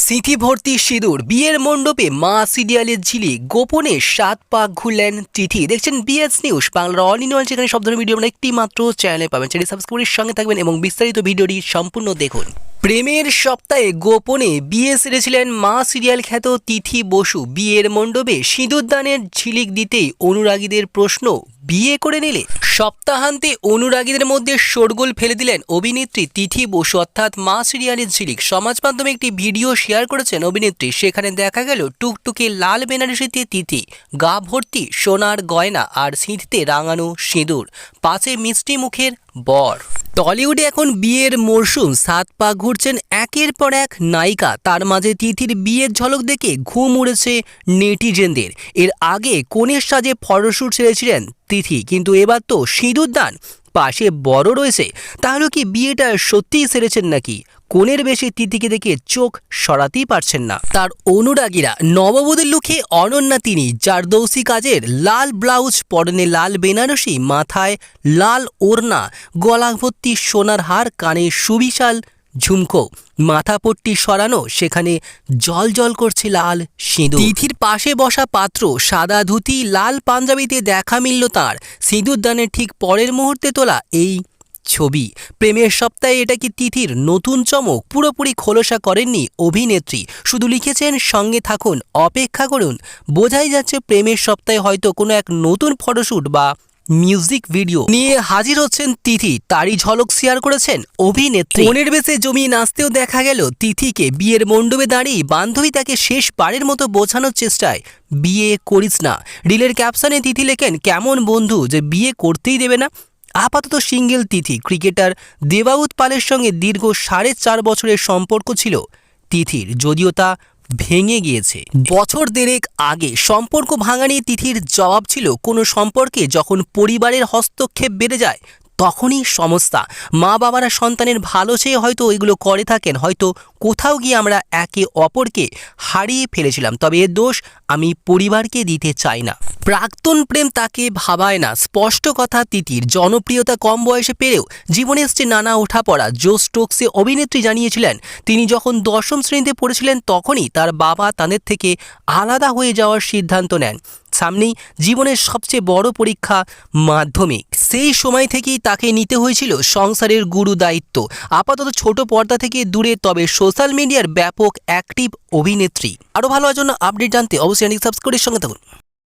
স্মৃতি ভর্তি সিঁদুর, বিয়ের মণ্ডপে মা সিরিয়ালের ঝিলি, গোপনে সাত পাক ঘুরলেন তিথি। দেখছেন বিএস নিউজ বাংলার অল ইন সেখানে সব ধরনের ভিডিও আমরা একটি মাত্র চ্যানেলে পাবেন। চ্যানেল সাবস্ক্রাইবের সঙ্গে থাকবেন এবং বিস্তারিত ভিডিওটি সম্পূর্ণ দেখুন। প্রেমের সপ্তাহে গোপনে বিয়ে সেরেছিলেন মা সিরিয়াল খ্যাত তিথি বসু। বিয়ের মণ্ডপে সিঁদুরদানের ঝিলিক দিতেই অনুরাগীদের প্রশ্ন বিয়ে করে নিলে সপ্তাহান্তে অনুরাগীদের মধ্যে শোরগোল ফেলে দিলেন অভিনেত্রী তিথি বসু, অর্থাৎ মা সিরিয়ালের ঝিলিক। সমাজ মাধ্যমে একটি ভিডিও শেয়ার করেছেন অভিনেত্রী। সেখানে দেখা গেল, টুকটুকে লাল বেনারসিতে তিথি, গা ভর্তি সোনার গয়না আর সিঁথিতে রাঙানো সিঁদুর। পাশে মিষ্টি মুখের বর। টলিউডে এখন বিয়ের মরশুম, সাত পা ঘুরছেন একের পর এক নায়িকা। তার মাঝে তিথির বিয়ের ঝলক দেখে ঘুম উড়েছে নেটিজেনদের। এর আগে কনের সাজে ফটোশ্যুট ছেড়েছিলেন তিথি, কিন্তু এবার তো সিঁদুর দান। পাশে বড় রয়েছে। তাহলে কি বিয়েটা সত্যিই সেরেছেন নাকি? কোণের বেশি তিথিকে দেখে চোখ সরাতেই পারছেন না। তার অনুরাগীরা নববধূর লুকে অনন্যা তিনি জারদৌসি কাজের লাল ব্লাউজ পরনে লাল বেনারসি, মাথায় লাল ওড়না গলাভর্তি সোনার হার, কানে সুবিশাল ঝুমকো। মাথাপট্টি সরানো, সেখানে জল জল করছে লাল সিঁদুর। তিথির পাশে বসা পাত্র, সাদা ধুতি, লাল পাঞ্জাবিতে দেখা মিলল তাঁর। সিঁদুর দানের ঠিক পরের মুহূর্তে তোলা এই ছবি। প্রেমের সপ্তাহে এটা কি তিথির নতুন চমক? পুরোপুরি খোলসা করেননি অভিনেত্রী। শুধু লিখেছেন, সঙ্গে থাকুন, অপেক্ষা করুন। বোঝাই যাচ্ছে প্রেমের সপ্তাহে হয়তো কোনো এক নতুন ফটোশ্যুট বা মিউজিক ভিডিও নিয়ে হাজির হচ্ছেন তিথি। তারই ঝলক শেয়ার করেছেন অভিনেত্রী। মনের বেশে জমিয়ে নাচতেও দেখা গেল তিথিকে। বিয়ের মণ্ডপে দাঁড়িয়ে বান্ধবী তাকে শেষবারের মতো বোঝানোর চেষ্টায় বিয়ে করিস না। রিলের ক্যাপশনে তিথি লেখেন, কেমন বন্ধু যে বিয়ে করতেই দেবে না? আপাতত সিঙ্গেল তিথি। ক্রিকেটার দেবাউত পালের সঙ্গে দীর্ঘ সাড়ে চার বছরের সম্পর্ক ছিল তিথির। যদিও তা ভেঙে গিয়েছে। বছর দেড়েক আগে সম্পর্ক ভাঙানি তিথির জবাব ছিল কোনো সম্পর্কে যখন পরিবারের হস্তক্ষেপ বেড়ে যায়, তখনই সমস্যা। মা বাবারা সন্তানের ভালো চেয়ে হয়তো এগুলো করে থাকেন, হয়তো কোথাও গিয়ে আমরা একে অপরকে হারিয়ে ফেলেছিলাম, তবে এর দোষ আমি পরিবারকে দিতে চাই না। প্রাক্তন প্রেম তাকে ভাবায় না। স্পষ্ট কথা তিতির। জনপ্রিয়তা কম বয়সে পেরেও জীবনে এসছে নানা ওঠাপড়া। জো স্টোকসে অভিনেত্রী জানিয়েছিলেন, তিনি যখন দশম শ্রেণীতে পড়েছিলেন তখনই তার বাবা তাদের থেকে আলাদা হয়ে যাওয়ার সিদ্ধান্ত নেন। সামনেই জীবনের সবচেয়ে বড় পরীক্ষা মাধ্যমিক। সেই সময় থেকেই তাকে নিতে হয়েছিল সংসারের গুরু দায়িত্ব। আপাতত ছোট পর্দা থেকে দূরে, তবে সোশ্যাল মিডিয়ার ব্যাপক অ্যাক্টিভ অভিনেত্রী। আরও ভালো জন্য আপডেট জানতে অবশ্যই সাবস্ক্রাইবের সঙ্গে থাকুন।